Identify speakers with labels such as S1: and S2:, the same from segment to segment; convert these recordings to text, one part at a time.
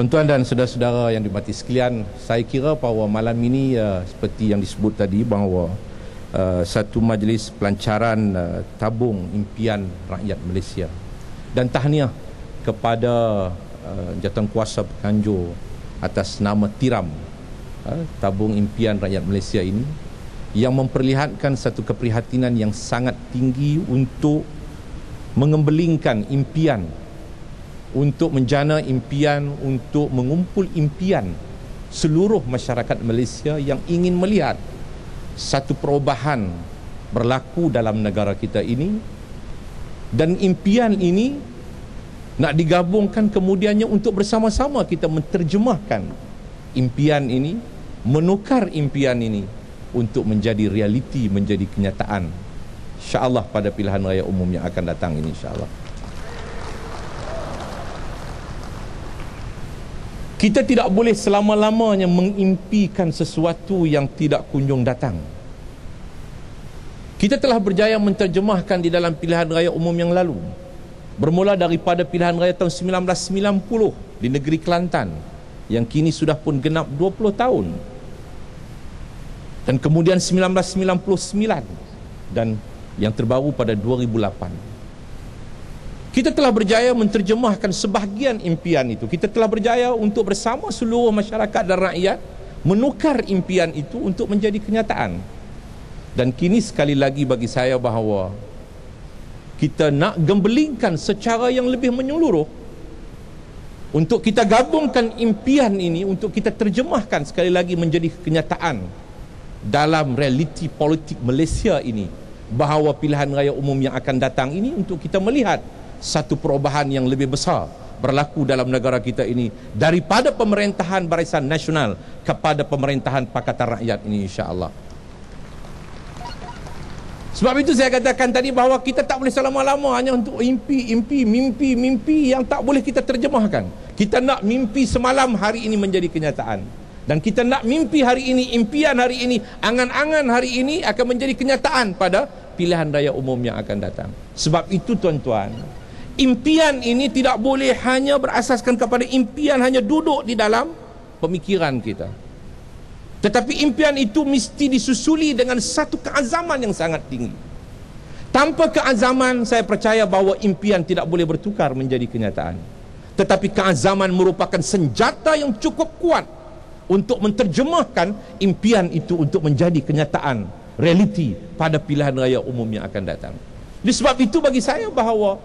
S1: Tuan-tuan dan saudara-saudara yang dimati sekalian, saya kira bahawa malam ini uh, seperti yang disebut tadi bahawa uh, satu majlis pelancaran uh, tabung impian rakyat Malaysia dan tahniah kepada uh, jatuh kuasa Pekanjur atas nama Tiram uh, tabung impian rakyat Malaysia ini yang memperlihatkan satu keprihatinan yang sangat tinggi untuk mengembelingkan impian untuk menjana impian untuk mengumpul impian seluruh masyarakat Malaysia yang ingin melihat satu perubahan berlaku dalam negara kita ini. Dan impian ini nak digabungkan kemudiannya untuk bersama-sama kita menterjemahkan impian ini menukar impian ini untuk menjadi realiti menjadi kenyataan insyaallah pada pilihan raya umum yang akan datang ini insyaallah Kita tidak boleh selama-lamanya mengimpikan sesuatu yang tidak kunjung datang. Kita telah berjaya menterjemahkan di dalam pilihan raya umum yang lalu. Bermula daripada pilihan raya tahun 1990 di negeri Kelantan yang kini sudah pun genap 20 tahun. Dan kemudian 1999 dan yang terbaru pada 2008. Kita telah berjaya menterjemahkan sebahagian impian itu. Kita telah berjaya untuk bersama seluruh masyarakat dan rakyat menukar impian itu untuk menjadi kenyataan. Dan kini sekali lagi bagi saya bahawa kita nak gembelingkan secara yang lebih menyeluruh untuk kita gabungkan impian ini untuk kita terjemahkan sekali lagi menjadi kenyataan dalam realiti politik Malaysia ini bahawa pilihan raya umum yang akan datang ini untuk kita melihat satu perubahan yang lebih besar berlaku dalam negara kita ini daripada pemerintahan barisan nasional kepada pemerintahan pakatan rakyat ini insya-Allah. Sebab itu saya katakan tadi bahawa kita tak boleh selama-lama hanya untuk impi, impi, mimpi, mimpi yang tak boleh kita terjemahkan. Kita nak mimpi semalam hari ini menjadi kenyataan. Dan kita nak mimpi hari ini, impian hari ini, angan-angan hari ini akan menjadi kenyataan pada pilihan raya umum yang akan datang. Sebab itu tuan-tuan, impian ini tidak boleh hanya berasaskan kepada impian hanya duduk di dalam pemikiran kita. Tetapi impian itu mesti disusuli dengan satu keazaman yang sangat tinggi. Tanpa keazaman saya percaya bahawa impian tidak boleh bertukar menjadi kenyataan. Tetapi keazaman merupakan senjata yang cukup kuat untuk menterjemahkan impian itu untuk menjadi kenyataan realiti pada pilihan raya umum yang akan datang. Disebab itu bagi saya bahawa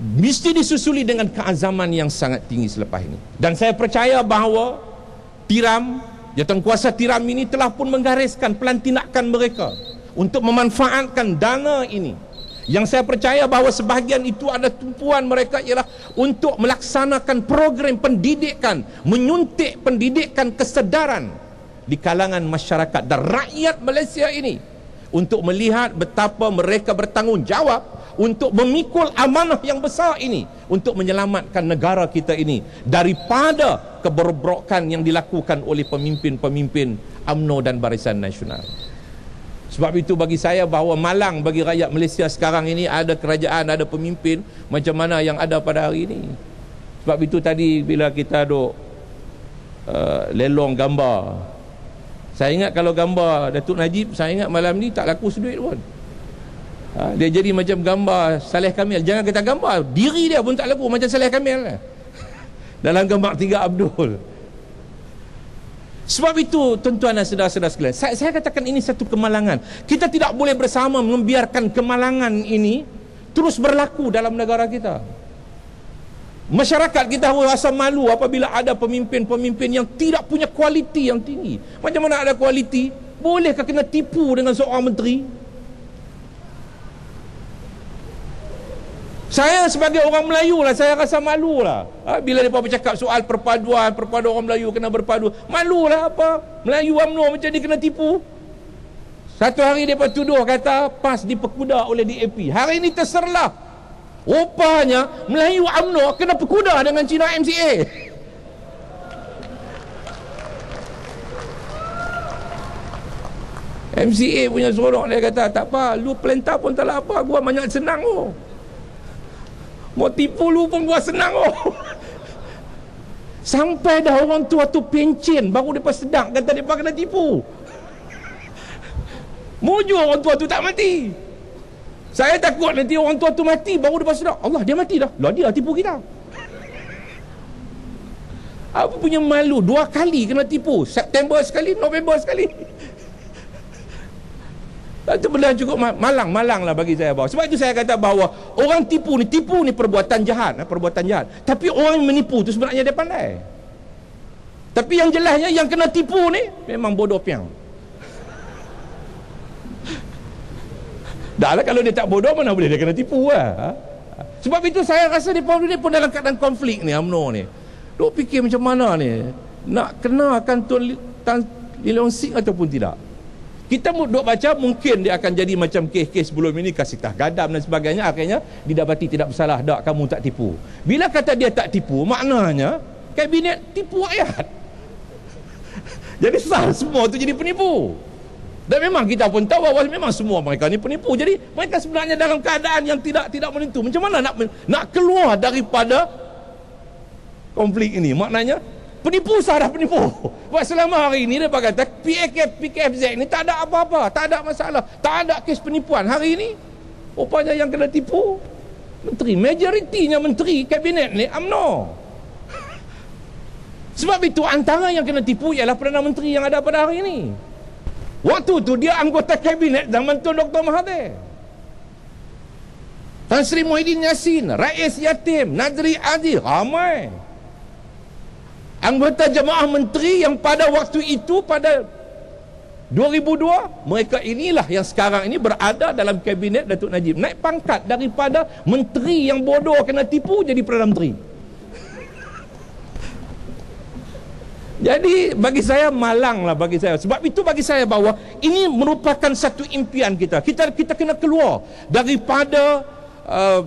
S1: mesti disusuli dengan keazaman yang sangat tinggi selepas ini. Dan saya percaya bahawa tiram jatuh kuasa tiram ini telah pun menggariskan pelantikan mereka untuk memanfaatkan dana ini. Yang saya percaya bahawa sebahagian itu ada tumpuan mereka ialah untuk melaksanakan program pendidikan menyuntik pendidikan kesedaran di kalangan masyarakat dan rakyat Malaysia ini untuk melihat betapa mereka bertanggungjawab untuk memikul amanah yang besar ini untuk menyelamatkan negara kita ini daripada keberbrokan yang dilakukan oleh pemimpin-pemimpin AMNO dan Barisan Nasional. Sebab itu bagi saya bahawa malang bagi rakyat Malaysia sekarang ini ada kerajaan, ada pemimpin macam mana yang ada pada hari ini. Sebab itu tadi bila kita duk uh, lelong gambar. Saya ingat kalau gambar Datuk Najib, saya ingat malam ni tak laku seduit pun. Ha, dia jadi macam gambar Saleh Kamil. Jangan kita gambar. Diri dia pun tak laku macam Saleh Kamil. Dalam gambar tiga Abdul. Sebab itu tuan-tuan dan saudara-saudara sekalian. Saya, saya katakan ini satu kemalangan. Kita tidak boleh bersama membiarkan kemalangan ini terus berlaku dalam negara kita. Masyarakat kita rasa malu apabila ada pemimpin-pemimpin yang tidak punya kualiti yang tinggi. Macam mana ada kualiti? Bolehkah kena tipu dengan seorang menteri? Saya sebagai orang Melayu lah, saya rasa malu lah. Ha, bila mereka bercakap soal perpaduan, perpaduan orang Melayu kena berpadu. Malu lah apa? Melayu UMNO macam ni kena tipu. Satu hari mereka tuduh kata PAS diperkuda oleh DAP. Hari ini terserlah. Rupanya Melayu UMNO kena perkuda dengan Cina MCA. MCA punya sorok dia kata tak apa, lu pelentah pun tak apa, gua banyak senang oh. Mau tipu lu pun gua senang oh. Sampai dah orang tua tu pencin baru depa sedar kata depa kena tipu. Mujur orang tua tu tak mati. Saya takut nanti orang tua tu mati baru depa sedar. Allah dia mati dah. Lah dia tipu kita. Apa punya malu dua kali kena tipu. September sekali, November sekali. Itu benda cukup malang-malang lah bagi saya bahawa. Sebab itu saya kata bahawa orang tipu ni, tipu ni perbuatan jahat. Eh, perbuatan jahat. Tapi orang yang menipu tu sebenarnya dia pandai. Tapi yang jelasnya yang kena tipu ni memang bodoh piang. Dah lah kalau dia tak bodoh mana boleh dia kena tipu lah. Sebab itu saya rasa dia pun, dia pun dalam keadaan konflik ni UMNO ni. Duk fikir macam mana ni? Nak kenakan Tuan Tan Leong Sing ataupun tidak? Kita duk baca mungkin dia akan jadi macam kes-kes sebelum ini kasih tah gadam dan sebagainya akhirnya didapati tidak bersalah dak kamu tak tipu. Bila kata dia tak tipu maknanya kabinet tipu rakyat. jadi sah semua tu jadi penipu. Dan memang kita pun tahu bahawa memang semua mereka ni penipu. Jadi mereka sebenarnya dalam keadaan yang tidak tidak menentu. Macam mana nak nak keluar daripada konflik ini maknanya penipu sah dah penipu. Buat selama hari ini dia kata PKF, PKFZ ni tak ada apa-apa tak ada masalah. Tak ada kes penipuan. Hari ini rupanya yang kena tipu menteri. Majoritinya menteri kabinet ni UMNO. Sebab itu antara yang kena tipu ialah Perdana Menteri yang ada pada hari ini waktu tu dia anggota kabinet zaman tu Dr. Mahathir. Tan Sri Muhyiddin Yassin Rais Yatim Nadri Adil ramai anggota jemaah menteri yang pada waktu itu pada 2002 mereka inilah yang sekarang ini berada dalam kabinet Datuk Najib. Naik pangkat daripada menteri yang bodoh kena tipu jadi Perdana Menteri. Jadi bagi saya malang lah bagi saya. Sebab itu bagi saya bahawa ini merupakan satu impian kita. Kita kita kena keluar daripada uh,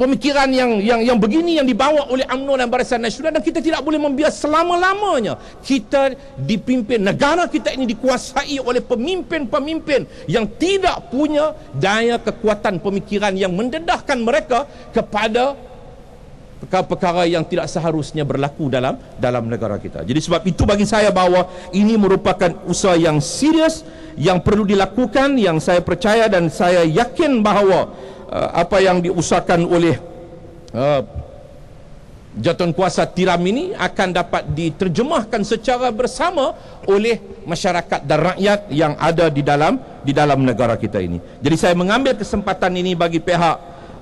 S1: pemikiran yang yang yang begini yang dibawa oleh UMNO dan Barisan Nasional dan kita tidak boleh membiarkan selama-lamanya kita dipimpin negara kita ini dikuasai oleh pemimpin-pemimpin yang tidak punya daya kekuatan pemikiran yang mendedahkan mereka kepada perkara-perkara yang tidak seharusnya berlaku dalam dalam negara kita. Jadi sebab itu bagi saya bahawa ini merupakan usaha yang serius yang perlu dilakukan yang saya percaya dan saya yakin bahawa apa yang diusahakan oleh uh, jatuhan kuasa tiram ini akan dapat diterjemahkan secara bersama oleh masyarakat dan rakyat yang ada di dalam di dalam negara kita ini. Jadi saya mengambil kesempatan ini bagi pihak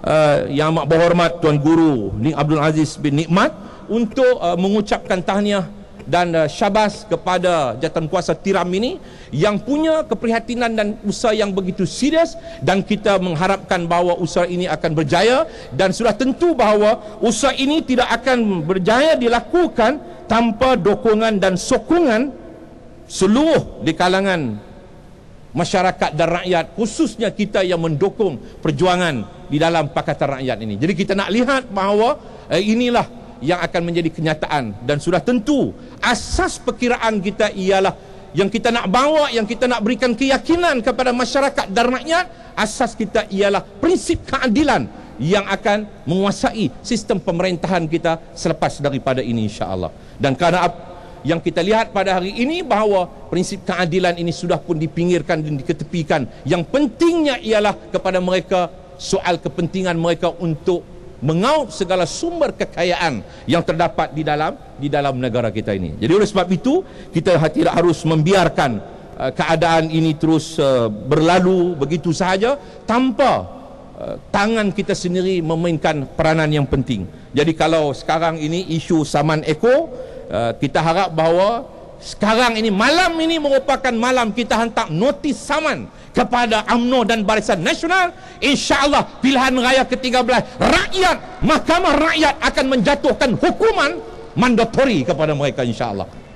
S1: uh, yang amat berhormat Tuan Guru Ning Abdul Aziz bin Nikmat untuk uh, mengucapkan tahniah dan uh, syabas kepada jatuhan kuasa tiram ini yang punya keprihatinan dan usaha yang begitu serius dan kita mengharapkan bahawa usaha ini akan berjaya dan sudah tentu bahawa usaha ini tidak akan berjaya dilakukan tanpa dukungan dan sokongan seluruh di kalangan masyarakat dan rakyat khususnya kita yang mendukung perjuangan di dalam Pakatan Rakyat ini. Jadi kita nak lihat bahawa eh, inilah yang akan menjadi kenyataan. Dan sudah tentu asas perkiraan kita ialah yang kita nak bawa yang kita nak berikan keyakinan kepada masyarakat dan rakyat asas kita ialah prinsip keadilan yang akan menguasai sistem pemerintahan kita selepas daripada ini insya-Allah. Dan kerana yang kita lihat pada hari ini bahawa prinsip keadilan ini sudah pun dipinggirkan dan diketepikan. Yang pentingnya ialah kepada mereka soal kepentingan mereka untuk mengaut segala sumber kekayaan yang terdapat di dalam di dalam negara kita ini. Jadi oleh sebab itu kita tidak harus membiarkan uh, keadaan ini terus uh, berlalu begitu sahaja tanpa uh, tangan kita sendiri memainkan peranan yang penting. Jadi kalau sekarang ini isu saman eko uh, kita harap bahawa sekarang ini malam ini merupakan malam kita hantar notis saman kepada UMNO dan Barisan Nasional. insyaAllah pilihan raya ke-13 rakyat, mahkamah rakyat akan menjatuhkan hukuman mandatori kepada mereka insyaAllah